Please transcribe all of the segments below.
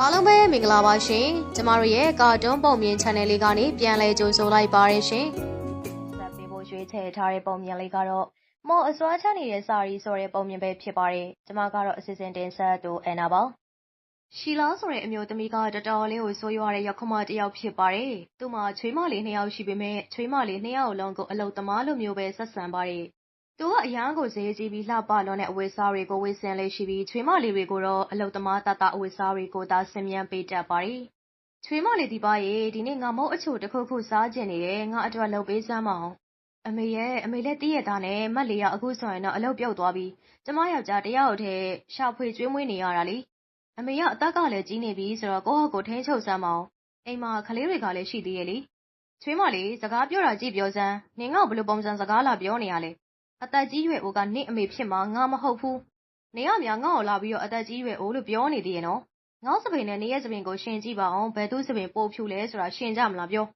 အားလုံးပဲမင်္ဂလာပါရှင်ကျမတို့ရဲ့ကာတွန်းပုံမြင် channel လေးကနေပြန်လည်ကြိုဆိုလိုက်ပါရရှင်ဆက်ပေးဖို့ရွေးချယ်ထားတဲ့ပုံမြင်လေးကတော့မော်အစွာချနေတဲ့စာရီဆိုတဲ့ပုံမြင်ပဲဖြစ်ပါတယ်။ကျွန်မကတော့အစီအစဉ်တင်ဆက်သူအန်နာပါရှီလာဆိုတဲ့အမျိုးသမီးကတော်တော်လေးကိုဆိုးရွားတဲ့ရောက်ခမတစ်ယောက်ဖြစ်ပါတယ်သူ့မှာချွေးမလေးနှစ်ယောက်ရှိပေမဲ့ချွေးမလေးနှစ်ယောက်လုံးကိုအလုသမားလိုမျိုးပဲဆက်ဆံပါတယ် သူက အရန်ကို ဈေးကြီးပြီး လှပလွန်တဲ့ အဝတ်စားတွေကို ဝတ်ဆင်လေးရှိပြီး ချွေးမလေးတွေကိုတော့ အလုသမားတတအဝတ်စားတွေကိုသာဆင်မြန်းပေးတတ်ပါတယ် ချွေးမလေးဒီပါရေ ဒီနေ့ ငါမုတ်အချိုတစ်ခုခု စားကျင်နေတယ် ငါအတွက် လုပ်ပေးစမ်းမအောင်အမေရဲ့ အမေလည်းတည့်ရသားနဲ့မက်လေးက အခုဆိုရင်တော့ အလုပ်ပြုတ်သွားပြီ ကျမ ယောက်ျားတယောက်တည်း ရှာဖွေကျွေးမွေးနေရတာလေ အမေက အသက်ကလည်း ကြီးနေပြီဆိုတော့ ကိုယ့်ဟာကိုယ် ထိန်းချုပ်စမ်းမအောင်အိမ်မှာ ကလေးတွေကလည်း ရှိသေးရဲ့လေ ချွေးမလေး စကားပြောတာ ကြည့်ပြောစမ်း နင်ကဘယ်လိုပုံစံစကား လာပြောနေရလဲ အသက်ကြီးရွယ်အိုကနင့်အမေဖြစ်မှာငါမဟုတ်ဘူးနင်ကများငါ့ကိုလာပြီးတော့အသက်ကြီးရွယ်အိုလို့ပြောနေသေးရဲ့နော်ငေါ့စပင်နဲ့နေရဲ့စပင်ကိုရှင်ကြည့်ပါအောင်ဘယ်သူစပင်ပို့ဖြူလဲဆိုတာရှင်ကြမလားပြော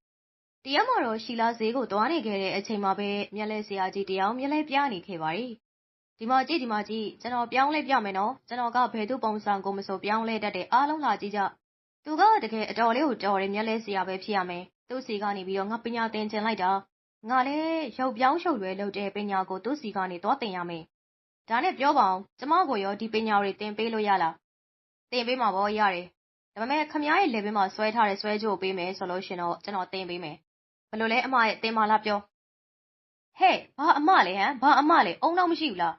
တရက်မှာတော့ရှီလာဈေးကိုသွားနေခဲ့တဲ့အချိန်မှာပဲမျက်လဲဆရာကြီးတယောက်မျက်လဲပြနေခဲ့ပါတယ်။ဒီမှာကြည့်ဒီမှာကြည့်ကျွန်တော်ပြောင်းလဲပြမယ်နော်ကျွန်တော်ကဘယ်သူပုံစံကိုမဆိုပြောင်းလဲတတ်တဲ့အားလုံးလာကြည့်ကြ။သူကတကယ်အတော်လေးကိုတော်တယ်မျက်လဲဆရာပဲဖြစ်ရမယ်။သူ့စီကနေပြီးတော့ငါပညာသင်ကျင်လိုက်တာ ငါလည်း ရုပ်ပြောင်းရှုပ်ရွယ်လုပ်တဲ့ ပညာကို သူ့စီကနေ သွားသင်ရမယ်။ဒါနဲ့ ပြောပါအောင်ကျမကိုရော ဒီပညာတွေ သင်ပေးလို့ရလား။သင်ပေးမှာပေါ့ ရတယ်။ဒါပေမဲ့ခမ ्या ရဲ့ level မှာ ဆွဲထားတဲ့ ဆွဲကြိုးပေးမယ်ဆိုလို့ရှင်တော့ ကျွန်တော် သင်ပေးမယ်။ဘယ်လိုလဲ အမရဲ့တင်ပါလားပြော ဟဲ့ ဘာအမလဲဟမ် ဘာအမလဲ အုံတော့မရှိဘူးလား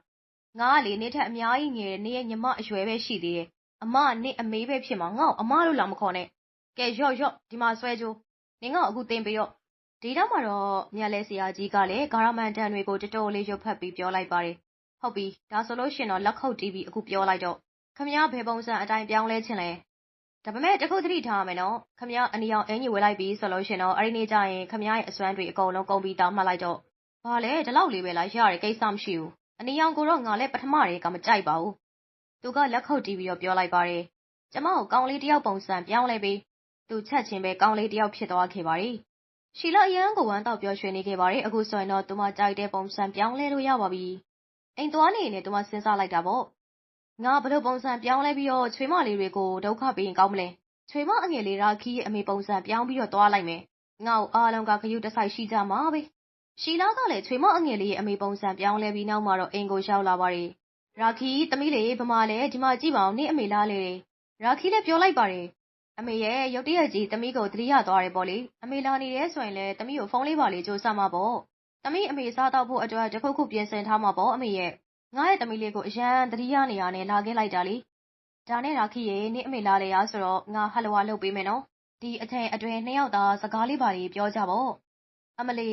ငါကလေနေထက် အများကြီးငယ်တယ်နေရဲ့ ညီမအရွယ်ပဲ ရှိသေးတယ် အမကနေအမေပဲဖြစ်မှာ ငါ့ကို အမလို့ လာမခေါ်နဲ့ ကဲရော့ရော့ ဒီမှာ ဆွဲကြိုး နင်ကအခုတင်ပေးရော့ ဒီတော့မှတော့ မြက်လဲဆရာကြီးကလည်း ဂါရမန်တန်တွေကိုတတော်လေး ရုပ်ဖက်ပြီး ပြောလိုက်ပါတယ် ဟုတ်ပြီ ဒါဆိုလို့ရှင်တော့ လက်ခုပ်တီးပြီး အခုပြောလိုက်တော့ခမရဘယ်ပုံစံအတိုင်း ပြောင်းလဲခြင်းလဲ ဒါပေမဲ့တခု သတိထားရမယ်နော်ခမရအနီအောင်အင်ကြီးဝယ်လိုက်ပြီဆိုလို့ရှင်တော့ အဲ့ဒီနေ့ကျရင်ခမရရဲ့အစွမ်းတွေ အကုန်လုံး ကုန်ပြီးသားမှတ်လိုက်တော့ ဘာလဲ ဒီလောက်လေးပဲလားရရတယ် ကိစ္စမရှိဘူး အနီအောင်ကိုတော့ ငါလည်း ပထမတည်းက မကြိုက်ပါဘူး သူက လက်ခုပ်တီးပြီးတော့ ပြောလိုက်ပါတယ် ကျမကို ကောင်းလေးတယောက်ပုံစံ ပြောင်းလဲပြီးသူ ချက်ချင်းပဲ ကောင်းလေးတယောက် ဖြစ်သွားခဲ့ပါတယ် ရှီလာ အရန်ကို ဝမ်းတော့ပြောရွှင်နေခဲ့ပါတယ် အခုဆိုရင်တော့ သူမကြိုက်တဲ့ပုံစံ ပြောင်းလဲလို့ရပါပြီ အိမ်သွားနေနေသူမစဉ်းစားလိုက်တာပေါ့ ငါ ဘယ်လိုပုံစံပြောင်းလဲပြီးတော့ ချွေးမလေးတွေကို ဒုက္ခပေးရင်ကောင်းမလဲ ချွေးမအငယ်လေး ရာခီးရဲ့ အမေပုံစံပြောင်းပြီးတော့ သွားလိုက်မယ် ငါ့ကို အားလုံးကခရုတဆိုင်ရှိကြမှာပဲ ရှီလာကလည်း ချွေးမအငယ်လေးရဲ့ အမေပုံစံပြောင်းလဲပြီး နောက်မှာတော့ အိမ်ကိုရောက်လာပါတယ် ရာခီး သမီးလေးဗမာလဲ ဒီမှာကြည့်ပါဦးနေအမေလားလေရာခီးလည်း ပြောလိုက်ပါတယ် အမေရဲ့ ရုတ်တရက်ကြီး သမီးကို သတိရသွားတယ်ပေါ့လေ အမေလာနေရဲဆိုရင်လည်း သမီးကို ဖုန်းလေးပါလေးကြိုးစားမှာပေါ့ သမီး အမေစားတော့ဖို့အတွက် တစ်ခုခု ပြင်ဆင်ထားမှာပေါ့ အမေရဲ့ ငါရဲ့သမီးလေးကို အရန်သတိရနေရနဲ့ လာခဲ့လိုက်တာလေ ဒါနဲ့ရာခီရေနေအမေလာလေရဆိုတော့ ငါဟလဝါ လုပ်ပေးမယ်နော် ဒီအထင်အတွင်နှစ်ယောက်သားစကားလေးပါလေး ပြောကြပေါ့ အမလီ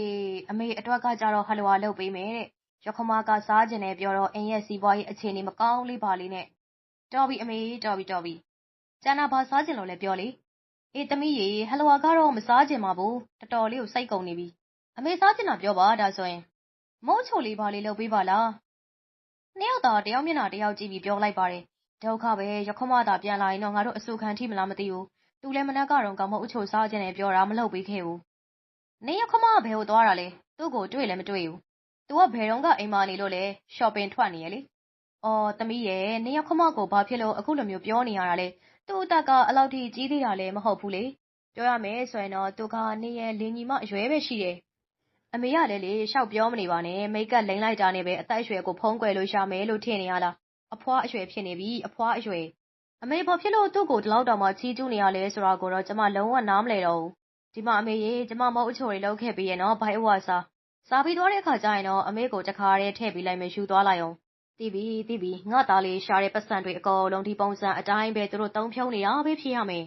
အမေအတွက်ကကြတော့ဟလဝါ လုပ်ပေးမယ်တဲ့ရခမက စားကျင်နေပြောတော့အင်းရဲ့ စီးပွားရေး အခြေအနေ မကောင်းလေးပါလေးနဲ့ တော်ပြီ အမေ တော်ပြီ တော်ပြီ ကျန်တာဘာစားကျင်လို့လဲပြောလေအေးသမီးရေဟလဝါကတော့မစားကျင်ပါဘူးတော်တော်လေးကိုစိတ်ကုန်နေပြီအမေစားကျင်တာပြောပါဒါဆိုရင်မုံချိုလေးပါလေးလုပ်ပေးပါလားနှစ်ယောက်သာတယောက်မျက်နှာတယောက်ကြည့်ပြီးပြောလိုက်ပါတယ်ဒုက္ခပဲရခမသာပြန်လာရင်တော့ငါတို့အဆူခံထိမလားမသိဘူးသူလည်းမနက်ကတော့ကမုတ်အချိုစားခြင်းနဲ့ပြောတာမလုပ်ပေးခဲ့ဘူးနေရခမကဘယ်ကိုသွားတာလဲသူ့ကိုတွေ့လည်းမတွေ့ဘူးသူကဘယ်တော့ကအိမ်မာနေလို့လဲ shopping ထွက်နေရလေအော်သမီးရဲ့နေရခမကိုဘာဖြစ်လို့အခုလိုမျိုးပြောနေရတာလဲ သူ့အသက်ကအလောက်ထိ ကြီးသေးတာလည်း မဟုတ်ဘူးလေ ပြောရမယ်ဆိုရင်တော့ သူက နေရဲ့လင်းညီမ အရွယ်ပဲရှိတယ် အမေကလည်းလေရှောက်ပြောမနေပါနဲ့ မိတ်ကပ်လိမ့်လိုက်တာနဲ့ပဲ အသက်အရွယ်ကို ဖုံးကွယ်လို့ရှာမယ်လို့ ထင်နေရလား အဖွားအရွယ်ဖြစ်နေပြီ အဖွားအရွယ် အမေ ဘာဖြစ်လို့ သူ့ကို ဒီလောက်တောင်မှချီးကျူးနေရလဲ ဆိုတာကိုတော့ ကျမ လုံးဝနားမလည်တော့ဘူး ဒီမှာ အမေရေ ကျမမဟုတ်အချိုတွေလောက်ခဲ့ပြီးရဲ့နော် ဘိုင်အဝါစာစားပြီးသွားတဲ့အခါကျရင်တော့ အမေကို တခါတည်း ထည့်ပြီးလိုက်မယ် ယူသွားလိုက်အော င်တီးပြီတီးပြီငါသားလေးရှာတဲ့ပတ်စံတွေအကုန်လုံးဒီပုံစံအတိုင်းပဲသူတို့တုံးဖြုံးနေတာပဲဖြစ်ရမယ်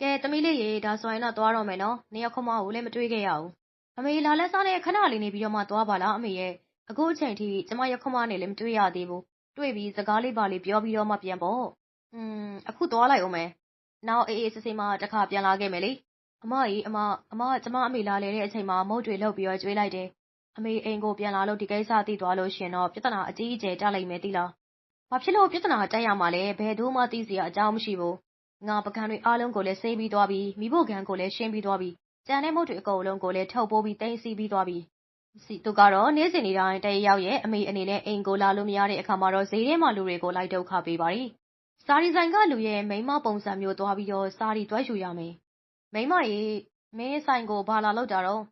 ကဲသမီးလေးရေဒါဆိုရင်တော့သွားတော့မယ်နော်နေရောက်ခမကိုလည်းမတွေးခဲ့ရဘူးအမေလာလက်စားနဲ့ခဏလေးနေပြီးတော့မှသွားပါလားအမေရဲ့အခုအချိန်ထိကျမရခမနဲ့လည်းမတွေ့ရသေးဘူးတွေ့ပြီးစကားလေးပါလေးပြောပြီးတော့မှပြန်ပေါ့อืมအခုသွားလိုက်အောင်မယ်နောက်အေးအေးဆေးဆေးမှတစ်ခါပြန်လာခဲ့မယ်လေအမကြီးအမအမကကျမအမေလာလေတဲ့အချိန်မှာမုတ်တွေလှုပ်ပြီးတော့ကျွေးလိုက်တယ် အမေအိမ်ကို ပြန်လာလို့ ဒီကိစ္စသိသွားလို့ရှင်တော့ ပြဿနာ အကြီးအကျယ် တက်လိုက်မယ်တိလား ဘာဖြစ်လို့ ပြဿနာတက်ရမှာလဲ ဘယ်သူမှ သိစရာအကြောင်း မရှိဘူး ငါပကံတွေအားလုံးကိုလည်း ဆေးပြီးသွားပြီးမိဖို့ကံကိုလည်း ရှင်းပြီးသွားပြီးကျန်တဲ့ မုတ်တွေအကုန်လုံးကိုလည်း ထုတ်ပိုးပြီးတင်းစီပြီးသွားပြီစီသူကတော့ နေ့စဉ်နေ့တိုင်းတရရောက်ရဲ့ အမေအနေနဲ့ အိမ်ကိုလာလို့ မရတဲ့အခါမှာတော့ ဈေးထဲမှာ လူတွေကို လိုက်ဒုက္ခပေးပါရီစာရီဆိုင်ကလူရဲ့ မိန်းမပုံစံမျိုး သွားပြီးတော့ စာရီတွဲယူရမယ်။မိန်းမရေ မင်း ဆိုင်ကို ဘာလာလောက်တာတော့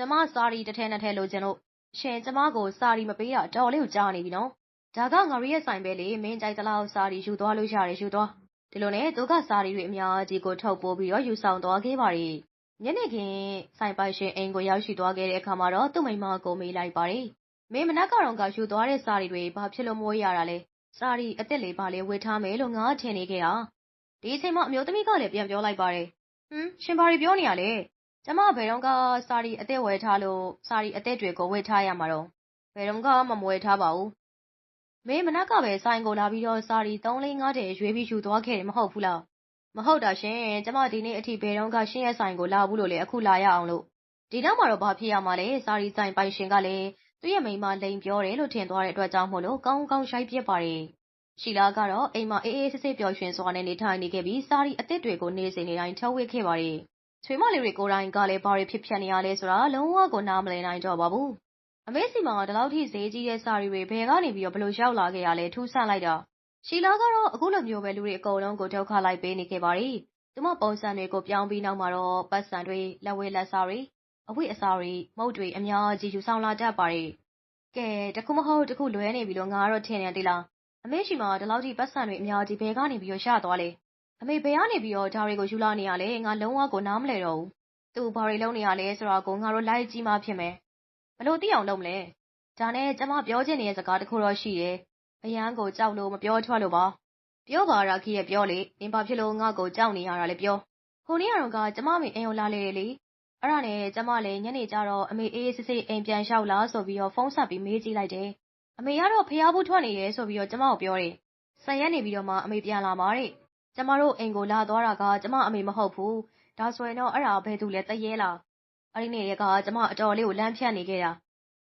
ကျမစာရီတစ်ထဲနှစ်ထဲလိုချင်လို့ရှင်ကျမကိုစာရီမပေးတာတော်လေးကိုကြားနေပြီနော်။ဒါကငါရီရဲ့ဆိုင်ပဲလေမင်းကြိုက်သလောက်စာရီယူသွားလို့ရတယ်ယူသွား။ဒီလိုနဲ့သူကစာရီတွေအများကြီးကိုထုတ်ပိုးပြီးတော့ယူဆောင်သွားခဲ့ပါတယ်။ညနေခင်းဆိုင်ပိုင်ရှင်အိမ်ကိုရောက်ရှိသွားခဲ့တဲ့အခါမှာတော့သူ့မိန်းမကိုမေးလိုက်ပါတယ်။မင်းမနက်ကတော့ကယူသွားတဲ့စာရီတွေဘာဖြစ်လို့မဝေးရတာလဲ။စာရီအစ်စ်လေးဘာလဲဝေထားမယ်လို့ငါထင်နေခဲ့တာ။ဒီအချိန်မှာအမျိုးသမီးကလည်းပြန်ပြောလိုက်ပါတယ်။ဟမ်ရှင်ဘာတွေပြောနေရလဲ။ ကျမဘယ်တော့ကစာရီအစ်စ်ဝယ်ထားလို့စာရီအစ်စ်တွေကိုဝေထားရမှာတော့ဘယ်တော့ကမှမဝယ်ထားပါဘူး။မင်းမနက်ကပဲဆိုင်ကိုလာပြီးတော့စာရီ3 4 5တဲ့ရွေးပြီးယူသွားခဲ့တယ်မဟုတ်ဘူးလား။မဟုတ်တာရှင်ကျမဒီနေ့အထိဘယ်တော့ကရှင်ရဲ့ဆိုင်ကိုလာဘူးလို့လေအခုလာရအောင်လို့ဒီနောက်မှာတော့ဘာဖြစ်ရမှာလဲစာရီဆိုင်ပိုင်ရှင်ကလည်းသူ့ရဲ့မိန်းမလိန်ပြောတယ်လို့ထင်သွားတဲ့အတွက်ကြောင့်မို့လို့ကောင်းကောင်းရှိုက်ပြစ်ပါတယ်။ရှီလာကတော့အိမ်မှာအေးအေးဆေးဆေးပျော်ရွှင်စွာနဲ့နေထိုင်နေခဲ့ပြီးစာရီအစ်စ်တွေကိုနေစဉ်နေတိုင်းထုတ်ဝေခဲ့ပါတယ်။ ချွေးမလေးတွေကိုယ်တိုင်ကလည်း ဘာတွေဖြစ်ဖြတ်နေရလဲဆိုတာ လုံးဝကို နားမလည်နိုင်တော့ပါဘူး။အမေစီမှာ ဒီလောက်ထိဈေးကြီးတဲ့ စာရီတွေ ဘယ်ကနေပြီးတော့ဘလို့ရောက်လာခဲ့ရလဲ ထူးဆန်းလိုက်တာ။ရှီလာကတော့ အခုလိုမျိုးပဲ လူတွေအကုန်လုံးကို ဒုက္ခလိုက်ပေးနေခဲ့ပါတယ်။သူမပုံစံတွေကို ပြောင်းပြီးနောက်မှာတော့ပတ်စံတွေ လက်ဝဲလက်စားတွေ အဝိအစားတွေ မုတ်တွေ အများကြီး ယူဆောင်လာတတ်ပါတယ်။ကဲ တခုမဟုတ်တခု လွဲနေပြီလို့ ငါကတော့ ထင်နေတယ်လား။အမေရှိမှာ ဒီလောက်ထိပတ်စံတွေ အများကြီး ဘယ်ကနေပြီးတော့ရသွားလဲ။ အမေ ဘယ်ကနေပြီးတော့ ဒါတွေကို ယူလာနေရလဲ ငါ လုံးဝကို နားမလဲတော့ဘူး။သူ ဘာတွေလုပ်နေရလဲဆိုတာကို ငါတို့ လိုက်ကြည့်မှဖြစ်မယ်။ဘလို့သိအောင်လုပ်မလဲ။ဒါနဲ့ ကျမ ပြောချင်နေတဲ့စကားတစ်ခုတော့ရှိတယ်။အရန်ကို ကြောက်လို့ မပြောထွက်လို့ပါ။ပြောပါ ရာခီရဲ့ ပြောလေ။နင်ဘာဖြစ်လို့ ငါ့ကို ကြောက်နေရတာလဲပြော။ဟိုနေ့ကတော့ကကျမမေ အိမ်ကိုလာလေတယ်လေ။အဲ့ဒါနဲ့ ကျမလည်း ညနေကျတော့ အမေ အေးအေးဆေးဆေး အိမ်ပြန်လျှောက်လာဆိုပြီးတော့ ဖုန်းဆက်ပြီး မေးကြည့်လိုက်တယ်။အမေကတော့ဖျားဘူးထွက်နေတယ်ဆိုပြီးတော့ ကျမကို ပြောတယ်။ဆယ်ရက်နေပြီးတော့မှ အမေ ပြန်လာမှာတဲ့။ ကျမတို့အိမ်ကိုလာသွားတာက ကျမအမေမဟုတ်ဘူး။ဒါဆိုရင်တော့ အဲ့ဒါ ဘယ်သူလဲတရေလား။အဲ့ဒီနေ့ကကျမ အတော်လေးကိုလမ်းဖြတ်နေခဲ့တာ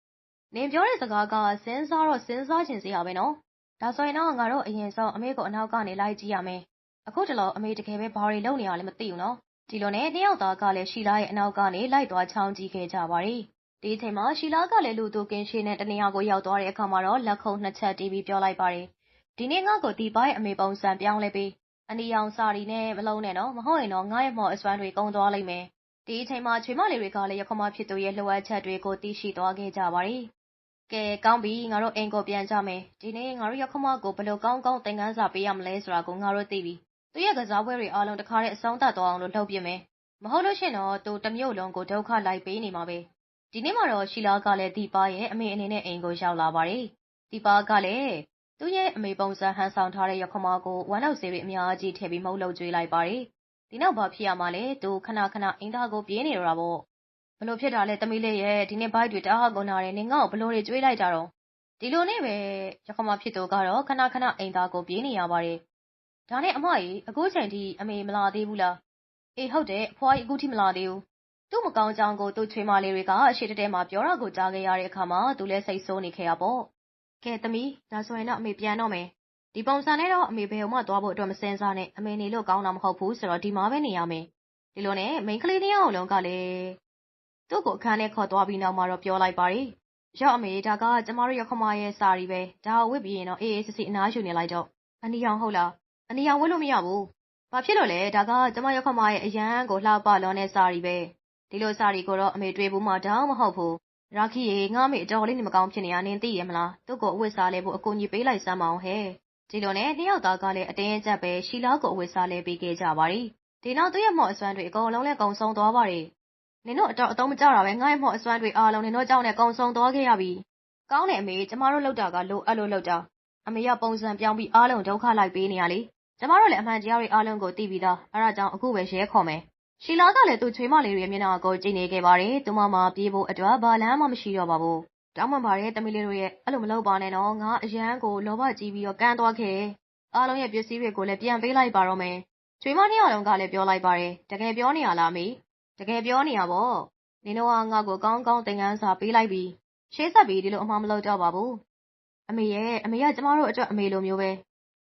။နင်ပြောတဲ့စကားက စဉ်းစားတော့ စဉ်းစားချင်စရာပဲနော်။ဒါဆိုရင်တော့ ငါတို့အရင်ဆုံး အမေကို အနောက်ကနေ လိုက်ကြည့်ရမယ်။အခုတလော အမေ တကယ်ပဲ ဘာတွေလုပ်နေရလဲ မသိဘူးနော်။ဒီလိုနဲ့ နှစ်ယောက်သားကလည်း ရှီလာရဲ့ အနောက်ကနေ လိုက်သွား ချောင်းကြည့်ခဲ့ကြပါတယ်။ဒီအချိန်မှာ ရှီလာကလည်း လူသူကင်းရှင်းတဲ့ တနေရာကို ရောက်သွားတဲ့အခါမှာတော့ လက်ခုပ်နှစ်ချက်တီးပြီး ပြောလိုက်ပါတယ်။ဒီနေ့ ငါ့ကို ဒီပါရဲ့ အမေပုံစံ ပြောင်းလဲပြီး အနီရောင်စာရီနဲ့မလုံးနဲ့နော်မဟုတ်ရင်တော့ငါ့ရဲ့မော်အစွမ်းတွေကုန်သွားလိမ့်မယ်။ဒီအချိန်မှာချွေမလေးတွေကလည်းရခမဖြစ်သူရဲ့လှုပ်အပ်ချက်တွေကိုသိရှိသွားခဲ့ကြပါတယ်။ကဲကောင်းပြီငါတို့အိမ်ကိုပြန်ကြမယ်။ဒီနေ့ငါတို့ရခမကိုဘယ်လိုကောင်းကောင်းသင်ခန်းစာပေးရမလဲဆိုတာကိုငါတို့သိပြီ။သူ့ရဲ့ကစားပွဲတွေအားလုံးတခါတည်းအဆုံးသတ်သွားအောင်လို့လုပ်ပြမယ်။မဟုတ်လို့ရှင်တော့သူတမျိုးလုံးကိုဒုက္ခလိုက်ပေးနေမှာပဲ။ဒီနေ့မှာတော့ရှီလာကလည်းဒီပါရဲ့အမေအနေနဲ့အိမ်ကိုရောက်လာပါတယ်။ဒီပါကလည်း သူ့ရဲ့အမေပုံစံ ဟန်ဆောင်ထားတဲ့ ရခမကို ဝမ်းလောက်စေးတွေ အများကြီးထည့်ပြီး မုတ်လုပ်ကျွေးလိုက်ပါတယ်။ဒီနောက် ဘာဖြစ်ရမှာလဲ သူ ခဏခဏအင်းသားကို ပြေးနေတော့တာပေါ့။ဘလို့ဖြစ်တာလဲ သမီးလေးရဲ့ ဒီနေ့ဘိုက်တွေ တအားကုန်တာတယ်နေငါ့ကိုဘလို့တွေ ကျွေးလိုက်တာတော့ဒီလိုနဲ့ပဲ ရခမဖြစ်သူကတော့ ခဏခဏ အိမ်သားကို ပြေးနေရပါတယ်။ဒါနဲ့ အမကြီးအခုချိန်ထိ အမေ မလာသေးဘူးလား။အေး ဟုတ်တယ် အဖွားကြီး အခုထိ မလာသေးဘူး။သူ့မကောင်းကြောင်ကို သူ့ချွေးမလေးတွေကအရှိတတဲမှာ ပြောတာကို ကြားခဲ့ရတဲ့အခါမှာ သူလည်း စိတ်ဆိုးနေခဲ့ရပေါ့။ ကဲသမီးဒါဆိုရင်တော့အမေပြန်တော့မယ်။ဒီပုံစံနဲ့တော့အမေဘယ်မှသွားဖို့အတွက်မစင်စားနဲ့အမေနေလို့ကောင်းတာမဟုတ်ဘူးဆိုတော့ဒီမှာပဲနေရမယ်။ဒီလိုနဲ့မိန်းကလေးတယောက်လုံးကလည်းသူ့ကိုအခန်းထဲခေါ်သွားပြီးနောက်မှာတော့ပြောလိုက်ပါတယ်။ရော့အမေဒါကကျမတို့ရခမရဲ့စာရီပဲဒါကိုဝစ်ပြီးရင်တော့အေးအေးဆေးဆေးအနားယူနေလိုက်တော့အနီရောင်ဟုတ်လားအနီရောင်ဝတ်လို့မရဘူး။ဘာဖြစ်လို့လဲဒါကကျမရခမရဲ့အရန်ကိုလှပလွန်တဲ့စာရီပဲဒီလိုစာရီကိုတော့အမေတွေ့ဘူးမှတောင်းမဟုတ်ဘူး။ ရာခီရေငါမေအတော်လေးနေမကောင်းဖြစ်နေရနင်းသိရမလားသူ့ကိုအဝတ်စားလဲဖို့အကူကြီးပေးလိုက်စမ်းမအောင်ဟဲ့ဒီလိုနဲ့နှစ်ယောက်သားကလည်းအတင်းအကျပ်ပဲရှီလာကိုအဝတ်စားလဲပေးခဲ့ကြပါတယ်ဒီနောက်သူ့ရဲ့မော့အစွမ်းတွေအကုန်လုံးလဲကုံဆုံးသွားပါတယ်နင်တို့အတော်အတုံးမကြတာပဲငါ့ရဲ့မော့အစွမ်းတွေအားလုံးနင်တို့ကြောင့်နဲ့ကုံဆုံးသွားခဲ့ရပြီကောင်းတယ်အမေကျမတို့လောက်တာကလိုအပ်လို့လောက်တာအမေကပုံစံပြောင်းပြီးအားလုံးဒုက္ခလိုက်ပေးနေရလေကျမတို့လည်းအမှန်တရားတွေအားလုံးကိုသိပြီးသားအဲဒါကြောင့်အခုပဲရဲခေါ်မယ် ရှီလာကလည်း သူ့ချွေးမလေးတွေရဲ့ မျက်နှာကို ကြည့်နေခဲ့ပါတယ် သူမမပြေးဖို့အတွက် ဘာလမ်းမှ မရှိတော့ပါဘူး တောင်းပန်ပါတယ်တမီလေးတို့ရဲ့ အဲ့လိုမလုပ်ပါနဲ့နော် ငါ အရန်ကို လောဘကြီးပြီးတော့ကန်းသွားခဲ့တယ် အားလုံးရဲ့ ပစ္စည်းတွေကိုလည်း ပြန်ပေးလိုက်ပါတော့မယ် ချွေးမနှစ်ယောက်လုံးကလည်း ပြောလိုက်ပါတယ် တကယ်ပြောနေရလားမေ တကယ်ပြောနေရပေါ့ နင်တို့က ငါ့ကို ကောင်းကောင်း သင်ခန်းစာပေးလိုက်ပြီ ရှေးဆက်ပြီး ဒီလို အမှားမလုပ်တော့ပါဘူး အမေရဲ့အမေက ကျမတို့အတွက် အမေလိုမျိုးပဲ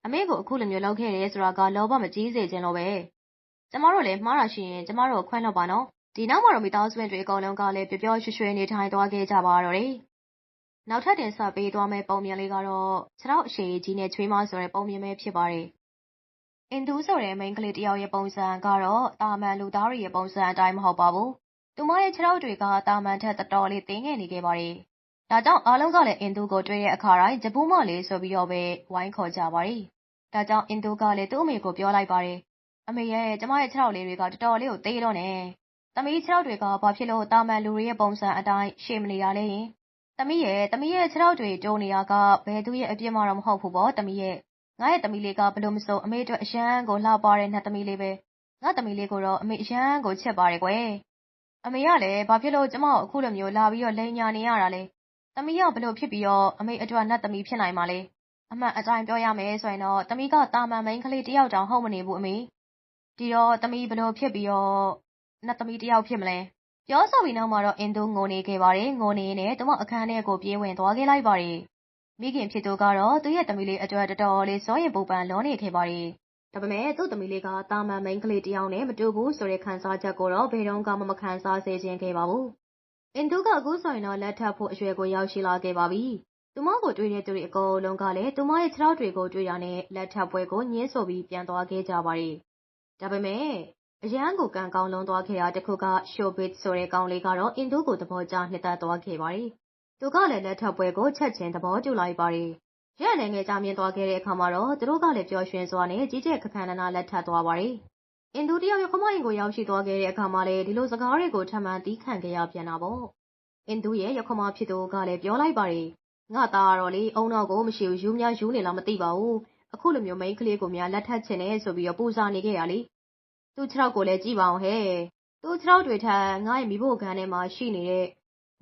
အမေကို အခုလိုမျိုး လုပ်ခဲ့တယ်ဆိုတာက လောဘမကြီးစေခြင်းလို့ပဲ ကျမတို့လည်းမှားတာရှိရင် ကျမတို့ကို ခွင့်လွှတ်ပါနော် ဒီနောက်မှာတော့ မိသားစုဝင်တွေ အကုန်လုံးကလည်း ပျော်ပျော်ရွှင်ရွှင် နေထိုင်သွားခဲ့ကြပါတော့တယ် နောက်ထပ်တင်ဆက်ပေးသွားမယ့် ပုံမြင်လေးကတော့ ခြေထောက်အရှိကြီးနဲ့ ချွေးမ ဆိုတဲ့ ပုံမြင်ပဲ ဖြစ်ပါတယ် အင်သူဆိုတဲ့ မိန်းကလေးတစ်ယောက်ရဲ့ ပုံစံကတော့တာမန်လူသားတွေရဲ့ ပုံစံအတိုင်း မဟုတ်ပါဘူး။သူမရဲ့ ခြေထောက်တွေကတာမန်ထက် တော်တော်လေး သေးငယ်နေခဲ့ပါတယ်။ဒါကြောင့် အားလုံးကလည်း အင်သူကို တွေ့တဲ့အခါတိုင်း ဂျပူးမလေး ဆိုပြီးတော့ပဲ ဝိုင်းခေါ်ကြပါတယ်။ဒါကြောင့် အင်သူကလည်း သူ့အမေကို ပြောလိုက်ပါတယ်။ အမေရဲ့ ကျမရဲ့ခြေထောက်လေးတွေက တော်တော်လေးကို သေးတော့နဲ့။သမီးခြေထောက်တွေက ဘာဖြစ်လို့တာမန်လူတွေရဲ့ပုံစံအတိုင်း ရှည်မနေတာလဲယင်။သမီးရဲ့သမီးရဲ့ခြေထောက်တွေ တိုးနေတာက ဘယ်သူရဲ့အပြစ်မှတော့ မဟုတ်ဘူးပေါ့သမီးရဲ့။ငါရဲ့သမီးလေးကဘလို့မဆို အမေအတွက် အရန်ကို လှပတဲ့ နတ်သမီးလေးပဲ။ငါသမီးလေးကိုတော့ အမေအရန်ကို ချစ်ပါတယ်ကွယ်။အမေကလည်း ဘာဖြစ်လို့ ကျမကို အခုလိုမျိုး လာပြီးတော့ လိန်ညာနေရတာလဲ။သမီးကဘလို့ဖြစ်ပြီးတော့ အမေအတွက် နတ်သမီး ဖြစ်နိုင်မှာလဲ။အမှန်အတိုင်း ပြောရမယ်ဆိုရင်တော့ သမီးကတာမန်မိန်းကလေးတစ်ယောက်တောင် ဟုတ်မနေဘူး အမေ။ ဒီတော့ သမီးဘလို့ဖြစ်ပြီးတော့ နတ်သမီးတစ်ယောက်ဖြစ်မလဲ။ပြောဆိုပြီးနောက်မှာတော့ အင်သူငိုနေခဲ့ပါတယ်။ငိုနေရင်းနဲ့ သူမအခန်းထဲကို ပြေးဝင်သွားခဲ့လိုက်ပါတယ်။မိခင်ဖြစ်သူကတော့ သူ့ရဲ့သမီးလေးအတွက် တော်တော်လေး စိုးရိမ်ပူပန်လွန်နေခဲ့ပါတယ်။ဒါပေမဲ့သူ့သမီးလေးကတာမန်မိန်းကလေးတစ်ယောက်နဲ့ မတူဘူးဆိုတဲ့ ခံစားချက်ကိုတော့ ဘယ်တော့မှ မခံစားစေချင်ခဲ့ပါဘူး။အင်သူကအခုဆိုရင်တော့လက်ထပ်ဖို့အရွယ်ကို ရောက်ရှိလာခဲ့ပါပြီ။သူမကိုတွေ့တဲ့သူတွေအကုန်လုံးကလည်း သူမရဲ့ခြေထောက်တွေကို တွေ့တာနဲ့လက်ထပ်ပွဲကိုညှင်းဆိုပြီး ပြန်သွားခဲ့ကြပါတယ်။ ဒါပေမဲ့ အရန်ကို ကံကောင်းလွန်သွားခဲ့တာတခုက Showbiz ဆိုတဲ့ ကောင်လေးကတော့ အင်သူကို သဘောကျ နှစ်သက်သွားခဲ့ပါတယ်။သူကလည်း လက်ထပ်ပွဲကို ချက်ချင်း သဘောတူလိုက်ပါတယ်။ရက်နေငယ်ကြာမြင့်သွားခဲ့တဲ့အခါမှာတော့ သူတို့ကလည်း ပျော်ရွှင်စွာနဲ့ ကြီးကျယ်ခခန်းနနာလက်ထပ်သွားပါတယ်။အင်သူတယောက်ရခမရင်ကို ရောက်ရှိသွားခဲ့တဲ့အခါမှာလည်း ဒီလိုစကားတွေကို ထပ်မံတီးခံခဲ့ရပြန်တာပေါ့။အင်သူရဲ့ရခမဖြစ်သူကလည်း ပြောလိုက်ပါတယ်။ငါသားကတော့လေအုံတော့ကို မရှိဘူးယူများယူနေလား မသိပါဘူး။အခုလိုမျိုး မိန်းကလေးကိုများ လက်ထပ်ချင်နေဆိုပြီးတော့ပူဇာနေခဲ့ရလေ။ သူ့ခြေထောက်ကိုလည်းကြည့်ပါအောင်ဟဲ့။သူ့ခြေထောက်တွေထက်ငါရဲ့မိဖို့ခန်းထဲမှာရှိနေတဲ့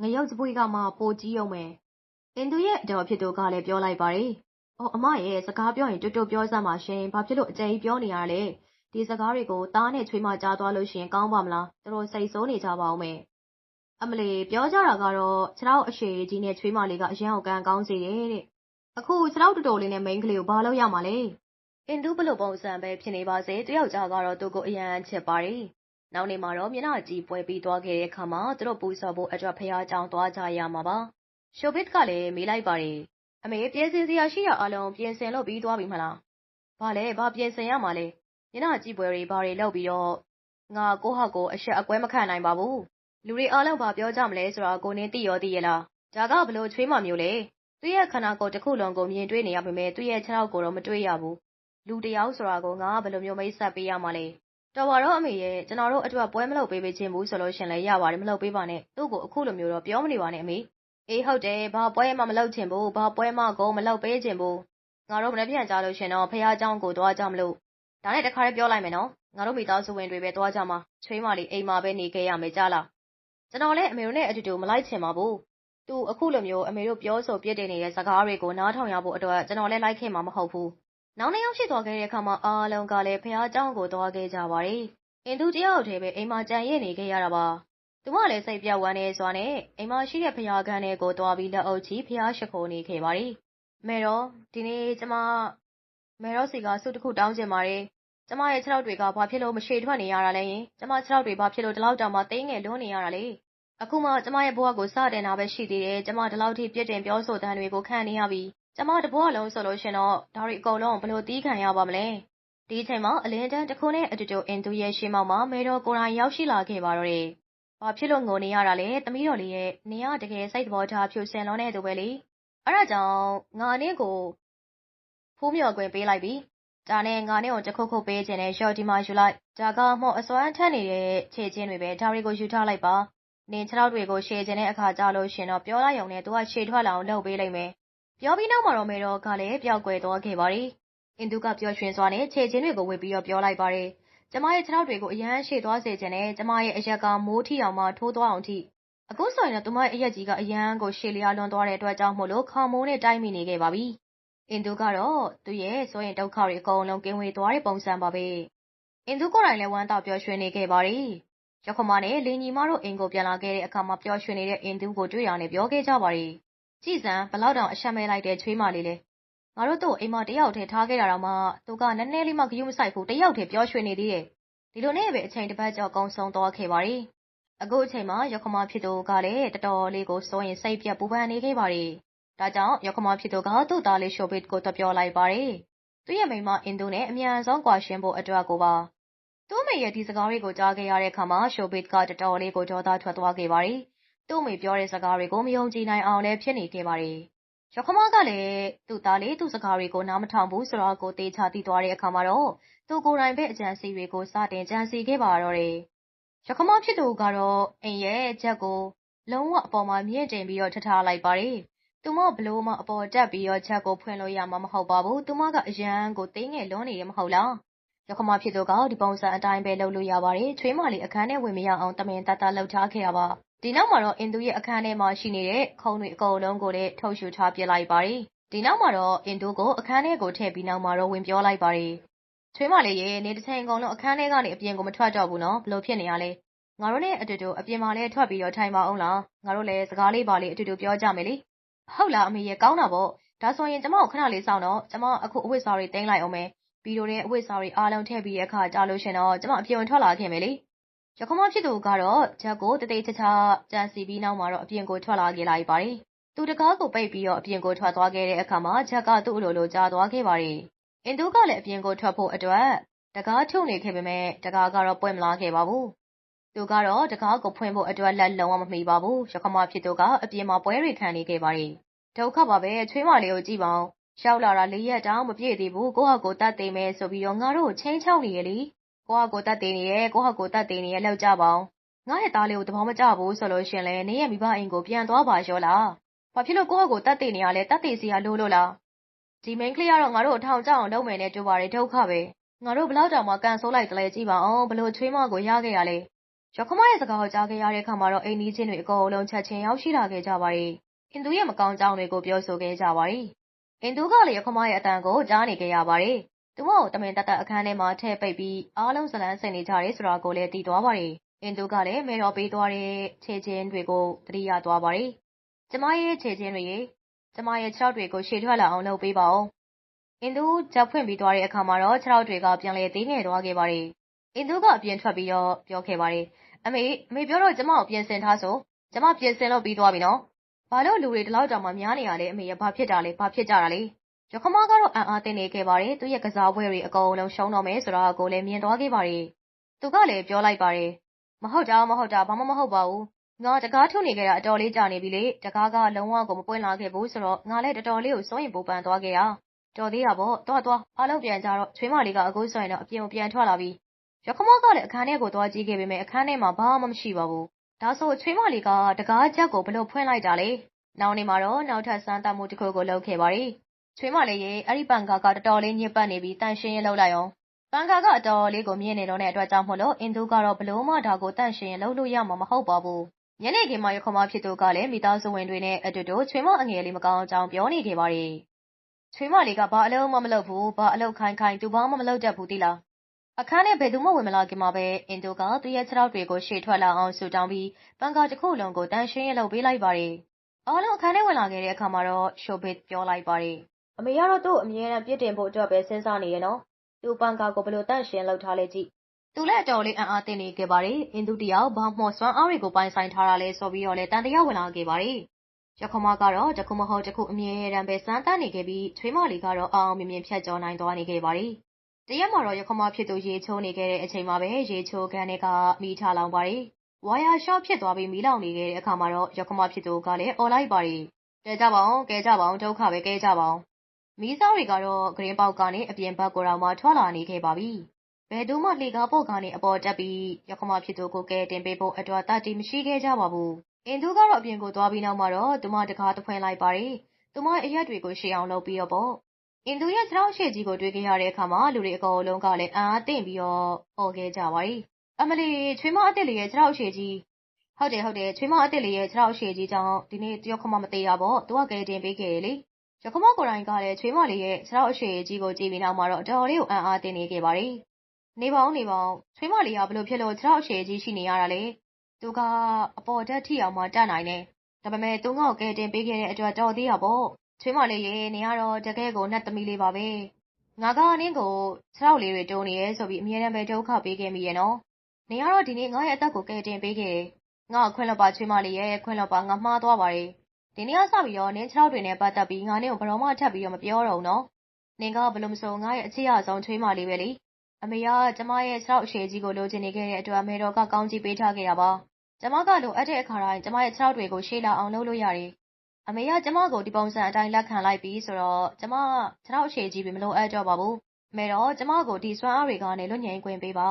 ငရုတ်စပွေးကမှပိုကြီးအောင်မယ်။အင်သူရဲ့အတော်ဖြစ်သူကလည်းပြောလိုက်ပါတယ်။အော်အမရဲ့စကားပြောရင်တွတ်တွတ်ပြောစမ်းပါရှင်။ဘာဖြစ်လို့အကျယ်ကြီးပြောနေရလဲ။ဒီစကားတွေကိုသားနဲ့ချွေးမကြားသွားလို့ရှိရင်ကောင်းပါမလား။သူတို့စိတ်ဆိုးနေကြပါဦးမယ်။အမလီပြောကြတာကတော့ခြေထောက်အရှည်ကြီးနဲ့ချွေးမလေးကအရန်ကိုကံကောင်းစေတယ်တဲ့။အခုခြေထောက်တူတူလေးနဲ့မိန်းကလေးကိုဘာလုပ်ရမှာလဲ။ အင်သူဘလို့ပုံစံပဲ ဖြစ်နေပါစေ တယောက်ကြားကတော့ သူ့ကို အရန်ချစ်ပါတယ်။နောက်နေ့မှာတော့ မျက်နှာကြီးပွဲပြီးသွားခဲ့တဲ့အခါမှာ သူတို့ပူဇော်ဖို့အတွက်ဖရားကြောင်သွားကြရမှာပါ။ Showbiz ကလည်း မေးလိုက်ပါတယ်။အမေ ပြင်ဆင်စရာရှိတာအလုံး ပြင်ဆင်လို့ပြီးသွားပြီမလား။ဘာလဲ ဘာပြင်ဆင်ရမှာလဲ။မျက်နှာကြီးပွဲတွေ ဘာတွေလုပ်ပြီးတော့ ငါ ကိုဟောက်ကိုအရှက်အကွဲ မခံနိုင်ပါဘူး။လူတွေအားလုံး ဘာပြောကြမလဲဆိုတာ ကိုနေသိရောသိရလား။ဒါကဘလို့ချွေးမမျိုးလဲ။သူ့ရဲ့ ခန္ဓာကိုယ်တစ်ခုလုံးကို မြင်တွေ့နေရပေမဲ့သူ့ရဲ့ ခြေထောက်ကိုတော့ မတွေ့ရဘူး။ လူတယောက်ဆိုတာကို ငါက ဘယ်လိုမျိုး မိတ်ဆက်ပေးရမှာလဲ။တော်ပါတော့ အမေရဲ့၊ကျနော်တို့အတွက် ပွဲမလုပ်ပေးချင်ဘူးဆိုလို့ရှင်လည်း ရပါတယ် မလုပ်ပေးပါနဲ့။သူ့ကို အခုလိုမျိုးတော့ ပြောမနေပါနဲ့အမေ။အေး ဟုတ်တယ်။ဘာပွဲမှ မလုပ်ချင်ဘူး။ဘာပွဲမှကို မလုပ်ပေးချင်ဘူး။ငါတို့ မနက်ဖြန်ကျလို့ရှင်တော့ ဘုရားကျောင်းကို သွားကြမလို့။ဒါနဲ့ တခါတည်း ပြောလိုက်မယ်နော်။ငါတို့ မိသားစုဝင်တွေပဲ သွားကြမှာ။ချွေးမလေး အိမ်မှာပဲ နေခဲ့ရမယ်ကြားလား။ကျနော်လည်း အမေတို့နဲ့အတူတူ မလိုက်ချင်ပါဘူး။သူ အခုလိုမျိုး အမေတို့ ပြောဆိုပြစ်တင်နေတဲ့ စကားတွေကို နားထောင်ရဖို့အတွက် ကျနော်လည်း လိုက်ခဲ့မှာ မဟုတ်ဘူး နောက်နှစ်ယောက်ဖြစ်သွားခဲ့တဲ့အခါမှာ အားလုံးကလည်း ဘုရားကျောင်းကို သွားခဲ့ကြပါတယ်။အင်ဒုတယောက်တည်းပဲ အိမ်မှာ ကျန်ရစ်နေခဲ့ရတာပါ။သူမလည်း စိတ်ပျက်ဝမ်းနည်းစွာနဲ့ အိမ်မှာရှိတဲ့ ဘုရားခန်းထဲကို သွားပြီး လက်အုပ်ချီ ဘုရားရှိခိုးနေခဲ့ပါတယ်။မယ်တော်၊ဒီနေ့ ကျမ မယ်တော်ဆီက ဆုတခုတောင်းချင်ပါတယ်။ကျမရဲ့ ခြေထောက်တွေက ဘာဖြစ်လို့ မရှည်ထွက်နေရတာလဲယင်၊ကျမ ခြေထောက်တွေ ဘာဖြစ်လို့ ဒီလောက်တောင်မှ သေးငယ်လွန်းနေရတာလဲ။အခုမှ ကျမရဲ့ဘဝကို စတင်တာပဲ ရှိသေးတယ်။ကျမ ဒီလောက်ထိ ပြစ်တင်ပြောဆိုသံတွေကို ခံနေရပြီ ကျမတဘဝလုံးဆိုလို့ရှင်တော့ဒါတွေအကုန်လုံးဘလို့တီးခံရပါမလဲ။ဒီအချိန်မှာအလင်းတန်းတစ်ခုနဲ့အတူတူအင်သူရဲ့ရှေ့မောက်မှာမေတော်ကိုယ်တိုင်ရောက်ရှိလာခဲ့ပါတော့တယ်။ဘာဖြစ်လို့ငိုနေရတာလဲ။သမီးတော်လေးရဲ့နေရတကယ်စိတ်သဘောထားဖြူစင်လွန်းတဲ့သူပဲလေ။အဲ့ဒါကြောင့်ငါနင့်ကိုဖူးမြော်ခွင့်ပေးလိုက်ပြီ။ဒါနဲ့ငါနင့်ကိုတခုခုပေးခြင်းနဲ့ရှော့ဒီမှာယူလိုက်။ဒါကမှော့အစွမ်းထက်နေတဲ့ခြေချင်းတွေပဲဒါတွေကိုယူထားလိုက်ပါ။နင်ခြေထောက်တွေကိုရှည်ခြင်းတဲ့အခါကြလို့ရှင်တော့ပြောလိုက်ရုံနဲ့သူကရှည်ထွက်လာအောင်လုပ်ပေးလိုက်မယ်။ ပြောပြီးနောက်မှာတော့မေတော်ကလည်း ပျောက်ကွယ်သွားခဲ့ပါတယ်။အင်သူကပျော်ရွှင်စွာနဲ့ ခြေချင်းတွေကိုဝေပြီးတော့ ပြောလိုက်ပါတယ်။ကျမရဲ့ ခြေထောက်တွေကို အရန်ရှည်သွားစေခြင်းနဲ့ကျမရဲ့ အရက်က မိုးထီအောင်မှ ထိုးသွားအောင်ထိ အခုဆိုရင်တော့ သူမရဲ့ အရက်ကြီးက အရန်ကို ရှည်လျားလွန်သွားတဲ့အတွက်ကြောင့်မို့လို့ခေါမိုးနဲ့ တိုက်မိနေခဲ့ပါပြီ။အင်သူကတော့ သူရဲ့ဆိုရင်ဒုက္ခတွေ အကုန်လုံး ကင်းဝေးသွားတဲ့ ပုံစံပါပဲ။အင်သူကိုယ်တိုင်လည်း ဝမ်းသာပျော်ရွှင်နေခဲ့ပါတယ်။ရခမနဲ့ လင်းညီမတို့ အိမ်ကို ပြန်လာခဲ့တဲ့အခါမှာ ပျော်ရွှင်နေတဲ့ အင်သူကို တွေ့ရနဲ့ ပြောခဲ့ကြပါတယ်။ ကြည်စံဘလောက်တောင်အရှက်မဲလိုက်တဲ့ချွေးမလေးလဲ။ငါတို့တို့အိမ်မှာတယောက်တည်းထားခဲ့တာတော့မှသူကနည်းနည်းလေးမှဂယုမဆိုင်ဘူးတယောက်တည်းပျော်ရွှင်နေသေးတယ်။ဒီလိုနဲ့ပဲအချိန်တစ်ပတ်ကျော်ကုံဆုံးသွားခဲ့ပါတယ်။အခုအချိန်မှာရခမဖြစ်သူကလည်းတော်တော်လေးကိုစိုးရင်စိတ်ပြတ်ပူပန်နေခဲ့ပါတယ်။ဒါကြောင့်ရခမဖြစ်သူကသူ့သားလေးရှိုဘစ်ကိုတပြောလိုက်ပါတယ်သူ့ရဲ့မိန်းမအင်ဒိုနဲ့အမြန်ဆုံးကွာရှင်းဖို့အတွက်ကိုပါ။သူ့အမေရဲ့ဒီစကားတွေကိုကြားခဲ့ရတဲ့အခါမှာ Showbiz ကတော်တော်လေးကိုဒေါသထွက်သွားခဲ့ပါတယ်။ သူ့အမေပြောတဲ့စကားတွေကိုမယုံကြည်နိုင်အောင်လည်းဖြစ်နေခဲ့ပါတယ်။ယောက္ခမကလည်းသူ့သားလေးသူ့စကားတွေကိုနားမထောင်ဘူးဆိုတာကိုသေချာသိသွားတဲ့အခါမှာတော့သူကိုယ်တိုင်ပဲအကြံအစည်တွေကိုစတင်ကြံစည်ခဲ့ပါတော့တယ်။ယောက္ခမဖြစ်သူကတော့အိမ်ရဲ့ချက်ကိုလုံးဝအပေါ်မှာမြင့်တင်ပြီးတော့ထထားလိုက်ပါတယ်။သူမဘလို့မှအပေါ်တက်ပြီးတော့ချက်ကိုဖွင့်လို့ရမှာမဟုတ်ပါဘူး။သူမကအရန်ကိုသေးငယ်လွန်းနေတယ်မဟုတ်လား။ယောက္ခမဖြစ်သူကဒီပုံစံအတိုင်းပဲလုပ်လို့ရပါတယ်။ချွေးမလေးအခန်းထဲဝင်မရအောင်တမင်တတလှုပ်ထားခဲ့ရပါ။ ဒီနောက်မှာတော့အင်ဒူရဲ့ အခန်းထဲမှာရှိနေတဲ့ ခုံတွေအကုန်လုံးကိုလည်း ထုတ်ယူထားပြလိုက်ပါတယ်။ဒီနောက်မှာတော့အင်ဒူကို အခန်းထဲကိုထည့်ပြီးနောက်မှာတော့ ဝင်ပြောလိုက်ပါတယ်။ချွေးမလေးရေ နေတစ်ချိန်ကုန်လုံး အခန်းထဲကနေ အပြင်ကို မထွက်တော့ဘူးနော်ဘလို့ဖြစ်နေရလဲ ငါတို့နဲ့အတူတူ အပြင်မှာလည်း ထွက်ပြီးတော့ ထိုင်ပါအောင်လား ငါတို့လည်း စကားလေးပါလေး အတူတူပြောကြမယ်လေ ဟုတ်လား အမေရဲ့ကောင်းတာပေါ့ ဒါဆိုရင် ကျမကို ခဏလေးစောင့်တော့ကျမ အခု အဝတ်စားတွေတင်းလိုက်အောင်မယ်ဗီဒီယိုနဲ့အဝတ်စားတွေ အားလုံးထည့်ပြီးတဲ့အခါကြာလို့ရှင်တော့ ကျမ အပြင်ထွက်လာခဲ့မယ်လေ ရခမဖြစ်သူကတော့ချက်ကိုတတိချာချာ ကြံစီပြီးနောက်မှာတော့ အပြင်ကို ထွက်လာခဲ့လိုက်ပါတယ် သူတကားကိုပိတ်ပြီးတော့ အပြင်ကို ထွက်သွားခဲ့တဲ့အခါမှာချက်က သူ့အလိုလိုကြားသွားခဲ့ပါတယ် အင်ဒိုကလည်း အပြင်ကိုထွက်ဖို့အတွက်တကားထုတ်နေခဲ့ပေမဲ့တကားကတော့ ပွင့်မလာခဲ့ပါဘူး သူကတော့တကားကိုဖွင့်ဖို့အတွက် လက်လုံးဝမမီပါဘူး ရခမဖြစ်သူက အပြင်မှာ ပွဲတွေခံနေခဲ့ပါတယ် ဒုက္ခပါပဲ ချွေးမလေးကိုကြည့်ပါဦး ရောက်လာတာလေးရက်တောင် မပြည့်သေးဘူး ကိုဟာကိုတတ်သိမ်းမယ်ဆိုပြီးတော့ ငါတို့ကိုချင်းချောက်နေရလေ ကိုဟာကိုတတ်သိမ်းနေရဲ့ကိုဟာကိုတတ်သိမ်းနေရဲ့လောက်ကြပါအောင်ငါရဲ့သားလေးကိုသဘောမကျဘူးဆိုလို့ရှင်လဲနေရဲ့မိဘအိမ်ကိုပြန်သွားပါရောလားဘာဖြစ်လို့ကိုဟာကိုတတ်သိမ်းနေရလဲတတ်သိမ်းစီရလို့လို့လားဒီမိန်းကလေးကတော့ငါတို့အထောင်ကျအောင်လုပ်မယ်နဲ့ကြိုးပါတယ်ဒုက္ခပဲငါတို့ဘလောက်တောင်မှကန်ဆိုးလိုက်တလဲကြည့်ပါအောင်ဘလို့ချွေးမကိုရခဲ့ရလဲရခမရဲ့စကားကိုကြားခဲ့ရတဲ့အခါမှာတော့အိမ်နီးချင်းတွေအကုန်လုံးချက်ချင်းရောက်ရှိလာခဲ့ကြပါတယ်။အင်သူရဲ့မကောင်းကြောင်းတွေကိုပြောဆိုခဲ့ကြပါတယ်။အင်သူကလည်းရခမရဲ့အတန်ကိုကြားနေခဲ့ရပါတယ်။ သူမကို တမင်တတ်တအခန်းထဲမှာ ထည့်ပိတ်ပြီး အားလုံးဇလန်းဆင်နေကြတယ် ဆိုတာကိုလည်း သိသွားပါတယ်။အင်သူကလည်းမေတော်ပေးသွားတဲ့ ခြေချင်းတွေကို သတိရသွားပါတယ်။ကျမရဲ့ ခြေချင်းတွေရေကျမရဲ့ ခြေထောက်တွေကို ရှေ့ထွက်လာအောင် လုပ်ပေးပါဦး။အင်သူချက်ဖွင့်ပြီးသွားတဲ့အခါမှာတော့ ခြေထောက်တွေက ပြန်လဲသေးငယ်သွားခဲ့ပါတယ်။အင်သူကအပြင်ထွက်ပြီးတော့ ပြောခဲ့ပါတယ် အမေ အမေပြောတော့ ကျမကို ပြင်ဆင်ထားဆိုကျမ ပြင်ဆင်လို့ ပြီးသွားပြီနော် ဘာလို့ လူတွေ ဒီလောက်တောင်မှများနေရလဲ အမေရဘာဖြစ်တာလဲ ဘာဖြစ်ကြတာလဲ ရခမကတော့ အံ့အားသင့်နေခဲ့ပါတယ် သူရဲ့ကစားပွဲတွေ အကုန်လုံး ရှုံးတော့မယ်ဆိုတာကိုလည်း မြင်သွားခဲ့ပါတယ် သူကလည်း ပြောလိုက်ပါတယ် မဟုတ်တာ မဟုတ်တာ ဘာမှမဟုတ်ပါဘူး ငါတကားထုတ်နေခဲ့တာ အတော်လေးကြာနေပြီလေတကားက လုံးဝကို မပွင့်လာခဲ့ဘူးဆိုတော့ ငါလည်း တော်တော်လေးကို စိုးရင်ပူပန်သွားခဲ့ရတော်သေးတာပေါ့ သွားသွား အားလုံးပြန်ကြတော့ ချွေးမလေးက အခုဆိုရင်တော့ အပြင်ကို ပြန်ထွက်လာပြီ ရခမကလည်း အခန်းထဲကို သွားကြည့်ခဲ့ပေမဲ့အခန်းထဲမှာ ဘာမှမရှိပါဘူး။ဒါဆို ချွေးမလေးကတကားချက်ကိုဘလို့ဖွင့်လိုက်တာလဲ။နောက်နေ့မှာတော့ နောက်ထပ် စမ်းသပ်မှုတစ်ခုကို လုပ်ခဲ့ပါတယ်။ ချွေးမလေးရဲ့အဲ့ဒီပန်ကာကတော်တော်လေးညစ်ပတ်နေပြီးတန်ရှင်းရင်လုပ်လိုက်အောင်။ပန်ကာကအတော်လေးကိုမြင်နေတော့တဲ့အတွက်ကြောင့်မို့လို့အင်သူကတော့ဘလို့မှဒါကိုတန့်ရှင်းရင်လုပ်လို့ရမှာမဟုတ်ပါဘူး။ညနေခင်းမှာရခမဖြစ်သူကလည်းမိသားစုဝင်တွေနဲ့အတူတူချွေးမအငယ်လေးမကောင်းအောင်ပြောနေခဲ့ပါတယ်။ချွေးမလေးကဘာအလုံးမှမလုပ်ဘူးဘာအလုပ်ခိုင်းခိုင်းသူဘာမှမလုပ်တတ်ဘူးတိလားအခန်းထဲဘယ်သူမှဝင်မလာခင်မှာပဲအင်ဒိုကသူ့ရဲ့ခြေထောက်တွေကိုရှေ့ထွက်လာအောင်ဆူတောင်းပြီးပန်ကာတစ်ခုလုံးကိုတန်ရှင်းရလုပ်ပေးလိုက်ပါတယ်။အားလုံးအခန်းထဲဝင်လာခဲ့တဲ့အခါမှာတော့ရှိုဘစ်ပြောလိုက်ပါတယ်။ အမေကတော့ သူ့အမြဲတမ်း ပြစ်တင်ဖို့အတွက်ပဲ စဉ်းစားနေရနော်။သူ့ပန်ကာကို ဘယ်လိုတန့်ရှင်းလုပ်ထားလဲကြည့်။သူလည်း အတော်လေး အံ့အားသင့်နေခဲ့ပါတယ်။အင်ဒူတယောက် ဘာမှစွမ်းအားတွေကို ပိုင်ဆိုင်ထားတာလဲဆိုပြီးတော့လည်းတန်တရားဝင်လာခဲ့ပါတယ်။ရခမကတော့ တခုမဟုတ်တခု အမြဲတမ်းပဲ စမ်းသပ်နေခဲ့ပြီး ချွေးမလေးကတော့ အောင်မြင်မြင် ဖြတ်ကျော်နိုင်သွားနေခဲ့ပါတယ်။တရက်မှာတော့ ရခမဖြစ်သူ ရေချိုးနေခဲ့တဲ့အချိန်မှာပဲ ရေချိုးခန်းတွေကမိထားလောင်ပါတယ်။ဝါယာရှော့ဖြစ်သွားပြီး မီးလောင်နေခဲ့တဲ့အခါမှာတော့ ရခမဖြစ်သူကလည်းអော်လိုက်ပါတယ်။ကဲကြပါအောင်ကဲကြပါအောင်ဒုက္ခပဲကဲကြပါအောင်။ မီးစားတွေကတော့ဂရင်းပေါက်ကနေ အပြင်ဘက်ကိုတော့မှ ထွက်လာနေခဲ့ပါပြီ။ဘယ်သူမှ လှေကားပေါ်ကနေ အပေါ်တက်ပြီးရခမဖြစ်သူကိုကဲတင်ပေးဖို့အတွက်တတိမရှိခဲ့ကြပါဘူး။အင်သူကတော့ အပြင်ကိုသွားပြီးနောက်မှာတော့ သူမတကားတဖွင့်လိုက်ပါတယ်။သူမအရက်တွေကို ရှေ့အောင်လုပ်ပြီးတော့ပေါ့အင်သူရဲ့ ခြေထောက်အရှည်ကြီးကို တွေ့ခဲ့ရတဲ့အခါမှာ လူတွေအကုန်လုံးကလည်း အံ့အားသင့်ပြီးတော့ အော်ခဲ့ကြပါတယ်။အမလီ ချွေးမအစ်စ်လေးရဲ့ ခြေထောက်အရှည်ကြီး ဟုတ်တယ် ဟုတ်တယ် ချွေးမအစ်စ်လေးရဲ့ ခြေထောက်အရှည်ကြီးကြောင့် ဒီနေ့တယောက်ခမ မသေးတာပေါ့ သူက ကယ်တင်ပေးခဲ့တယ်လေ။ ရခမကိုယ်တိုင်ကလည်း ချွေးမလေးရဲ့ ခြေထောက်အရှည်ကြီးကို ကြည့်ပြီးနောက်မှာတော့ တော်တော်လေးကို အံ့အားသင့်နေခဲ့ပါတယ်။နေပါဦး နေပါဦး ချွေးမလေးကဘလို့ဖြစ်လို့ ခြေထောက်အရှည်ကြီး ရှိနေရတာလဲ။သူက အပေါ်တက်ထိအောင်မှတတ်နိုင်တယ်။ဒါပေမဲ့ သူငေါ့ကယ်တင်ပေးခဲ့တဲ့အတွက် တော်သေးတာပေါ့ ချွေးမလေးရေ နင်ကတော့ တကယ်ကို နတ်သမီးလေးပါပဲ ငါက နင်းကို ခြေထောက်လေးတွေတုံးနေရဲဆိုပြီး အမြဲတမ်းပဲ ဒုက္ခပေးခဲ့မိရဲ့နော် နင်ကတော့ ဒီနေ့ ငါရဲ့အသက်ကို ကယ်တင်ပေးခဲ့တယ် ငါ့ခွင့်လွှတ်ပါ ချွေးမလေးရဲ့ခွင့်လွှတ်ပါ ငါမှားသွားပါတယ် ဒီနေ့ကစပြီးတော့ နင်းခြေထောက်တွေနဲ့ ပတ်သက်ပြီး ငါနင်းကို ဘယ်တော့မှ ထပ်ပြီးတော့ မပြောတော့ဘူးနော် နင်ကဘလို့မဆို ငါရဲ့ အချစ်ရဆုံး ချွေးမလေးပဲလေ အမေက ကျမရဲ့ ခြေထောက်အရှည်ကြီးကို လိုချင်နေခဲ့တဲ့အတွက်အမေတော်က ကောင်းကြီးပေးထားခဲ့တာပါ ကျမက လိုအပ်တဲ့အခါတိုင်း ကျမရဲ့ ခြေထောက်တွေကို ရှေ့လာအောင် လုပ်လို့ရတယ် အမေက ကျမကို ဒီပုံစံအတိုင်း လက်ခံလိုက်ပြီဆိုတော့ ကျမ ခြေထောက်အရှည်ကြီးပဲမလိုအပ်တော့ပါဘူး အမေတော် ကျမကို ဒီစွမ်းအားတွေကနေ လွတ်ငြိမ်းခွင့်ပေးပါ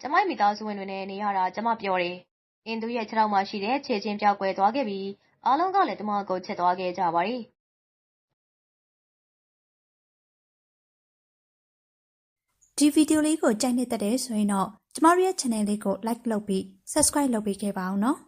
ကျမမိသားစုဝင်တွေနဲ့ နေရတာ ကျမပျော်တယ် အင်သူရဲ့ ခြေထောက်မှာရှိတဲ့ ခြေချင်းပြောက်ကွယ်သွားခဲ့ပြီး အားလုံးကလည်း ကျမကို ချစ်သွားခဲ့ကြပါတယ် ဒီဗီဒီယိုလေးကို ကြိုက်နေတဲ့တဲ့ဆိုရင်တော့ ကျမတို့ရဲ့ channel လေးကို like လုပ်ပြီး subscribe လုပ်ပေးခဲ့ပါအောင်နော်